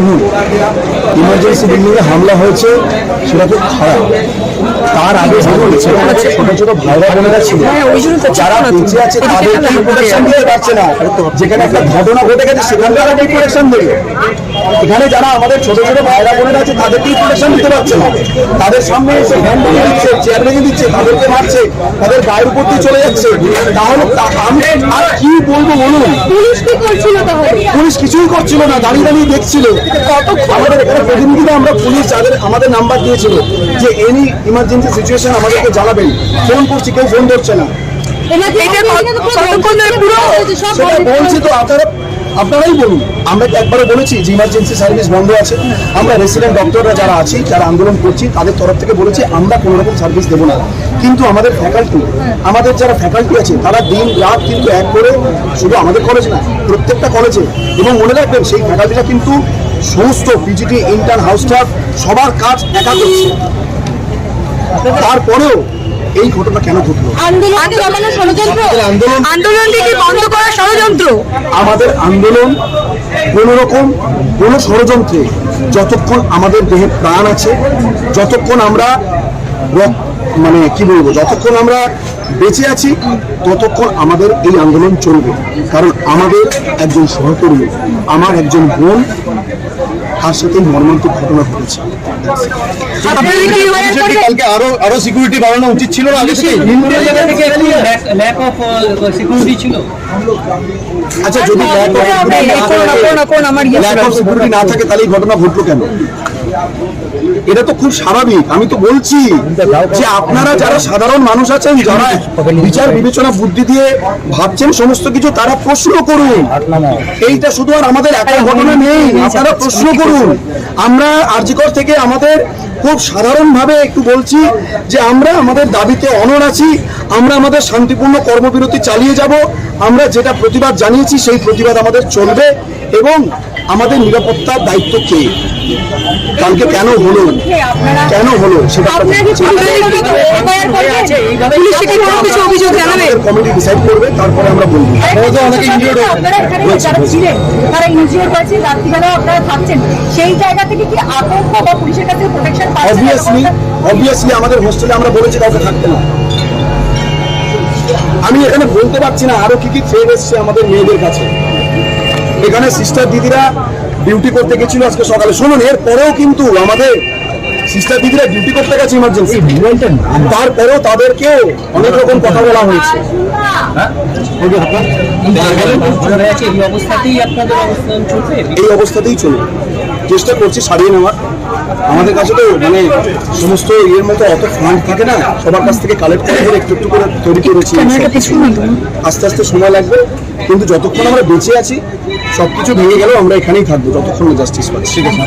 শুনুন ইমার্জেন্সি বিল্ডিংয়ে হামলা হয়েছে সেটা খুব খারাপ। তার আগে যেমন সেখানে ছোট ছোট ভাইরা বোনেরা ছিল যারা বেঁচে আছে তাদেরকে প্রোটেকশন দিতে পারছে না। যেখানে একটা ঘটনা ঘটে গেছে সেখানে তারা কি প্রোটেকশন দেবে। এখানে যারা আমাদের ছোট ছোট ভাইরা বোনেরা আছে তাদেরকেই প্রোটেকশন দিতে পারছে না। তাদের সামনে এসে ভ্যান দিচ্ছে চেয়ার ভেঙে দিচ্ছে তাদেরকে মারছে তাদের গায়ের উপর দিয়ে চলে যাচ্ছে। তাহলে তা- আমি আর কি বলব বলুন? পুলিশ কি করছিল তাহলে? পুলিশ কিছুই করছিল না দাঁড়িয়ে দাঁড়িয়ে দেখছিল। আমাদের এখানে আমরা পুলিশ যাদের আমাদের নাম্বার দিয়েছিল যে এনি ইমার্জেন্সি সিচুয়েশন আমাদেরকে জানাবেন ফোন করছি কেউ ফোন ধরছে না আপনারাই বলুন আমরা কি একবারও বলেছি যে ইমার্জেন্সি সার্ভিস বন্ধ আছে আমরা রেসিডেন্ট ডক্টররা যারা আছি যারা আন্দোলন করছি তাদের তরফ থেকে বলেছি আমরা কোনো রকম সার্ভিস দেবো না কিন্তু আমাদের ফ্যাকাল্টি আমাদের যারা ফ্যাকাল্টি আছে তারা দিন রাত কিন্তু এক করে শুধু আমাদের কলেজ না প্রত্যেকটা কলেজে এবং মনে রাখবেন সেই ফ্যাকাল্টিটা কিন্তু সমস্ত বিজেপি ইন্টার্ন হাউস স্টাফ সবার কাজ একা করছে। তারপরেও এই ঘটনা কেন ঘটলো? বন্ধ ষড়যন্ত্র? আমাদের আন্দোলন কোন রকম কোন ষড়যন্ত্রে যতক্ষণ আমাদের দেহে প্রাণ আছে যতক্ষণ আমরা মানে কি বলব যতক্ষণ আমরা বেঁচে আছি ততক্ষণ আমাদের এই আন্দোলন চলবে। কারণ আমাদের একজন সহকর্মী আমার একজন বোন তার সাথে মর্মান্তিক ঘটনা ঘটেছে। কালকে আরও আরও সিকিউরিটি বাড়ানো উচিত ছিল না আগে ল্যাক অফ সিকিউরিটি আচ্ছা যদি না থাকে তাহলে এই ঘটনা ঘটলো কেন? এটা তো খুব স্বাভাবিক। আমি তো বলছি যে আপনারা যারা সাধারণ মানুষ আছেন, যারা বিচার, বিবেচনা, বুদ্ধি দিয়ে ভাবছেন সমস্ত কিছু, তারা প্রশ্ন করুন। এইটা শুধু আর আমাদের একটা ঘটনা নেই। আপনারা প্রশ্ন করুন। আমরা আরজিকর থেকে আমাদের খুব সাধারণভাবে একটু বলছি যে আমরা আমাদের দাবিতে অনর আছি আমরা আমাদের শান্তিপূর্ণ কর্মবিরতি চালিয়ে যাব আমরা যেটা প্রতিবাদ জানিয়েছি সেই প্রতিবাদ আমাদের চলবে এবং আমাদের নিরাপত্তার দায়িত্ব কে? কালকে কেন হলো? কেন হলো? সেটা কমিটি ডিসাইড করবে তারপরে আমরা বলব। তারা ইনজিওর হয়েছে আপনারা থাকছেন। সেই জায়গা থেকে কি আতঙ্ক বা পুলিশের কাছে প্রোটেকশন অবভিয়াসলি অবভিয়াসলি আমাদের হোস্টেলে আমরা বলেছি কাউকে থাকতে না। আমি এখানে বলতে পারছি না আরও কি কি থ্রেড এসছে আমাদের মেয়েদের কাছে। এখানে সিস্টার দিদিরা ডিউটি করতে গেছিল আজকে সকালে। শুনুন এর পরেও কিন্তু আমাদের সিস্টার দিদিরা ডিউটি করতে গেছে ইমার্জেন্সি তারপরেও তাদেরকেও অনেক রকম কথা বলা হয়েছে। ধরে এই অবস্থাতেই আপনাদের এই অবস্থাতেই চলবে। চেষ্টা করছি সারিয়ে নেওয়ার। আমাদের কাছে তো মানে সমস্ত ইয়ের মতো অত ফান্ড থাকে না সবার কাছ থেকে কালেক্ট করে ধরে একটু একটু করে তৈরি করেছি। আস্তে আস্তে সময় লাগবে কিন্তু যতক্ষণ আমরা বেঁচে আছি সব কিছু ভেঙে গেলেও আমরা এখানেই থাকব যতক্ষণ জাস্টিস পাচ্ছি। ঠিক আছে